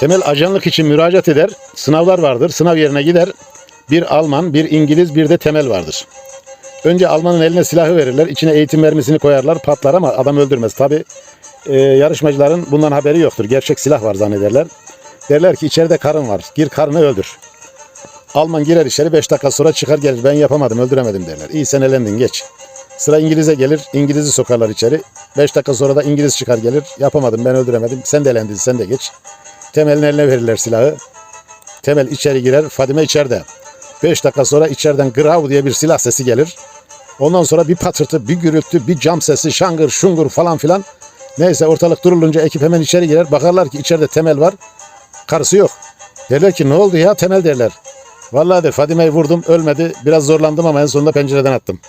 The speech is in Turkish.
Temel ajanlık için müracaat eder. Sınavlar vardır. Sınav yerine gider. Bir Alman, bir İngiliz, bir de Temel vardır. Önce Almanın eline silahı verirler. içine eğitim mermisini koyarlar. Patlar ama adam öldürmez. Tabi yarışmacıların bundan haberi yoktur. Gerçek silah var zannederler. Derler ki içeride karın var. Gir karını öldür. Alman girer içeri 5 dakika sonra çıkar gelir. Ben yapamadım öldüremedim derler. İyi sen elendin geç. Sıra İngiliz'e gelir. İngiliz'i sokarlar içeri. 5 dakika sonra da İngiliz çıkar gelir. Yapamadım ben öldüremedim. Sen de elendin sen de geç. Temel'in eline verirler silahı. Temel içeri girer. Fadime içeride. 5 dakika sonra içeriden grav diye bir silah sesi gelir. Ondan sonra bir patırtı, bir gürültü, bir cam sesi, şangır, şungur falan filan. Neyse ortalık durulunca ekip hemen içeri girer. Bakarlar ki içeride Temel var. Karısı yok. Derler ki ne oldu ya Temel derler. Vallahi der Fadime'yi vurdum ölmedi. Biraz zorlandım ama en sonunda pencereden attım.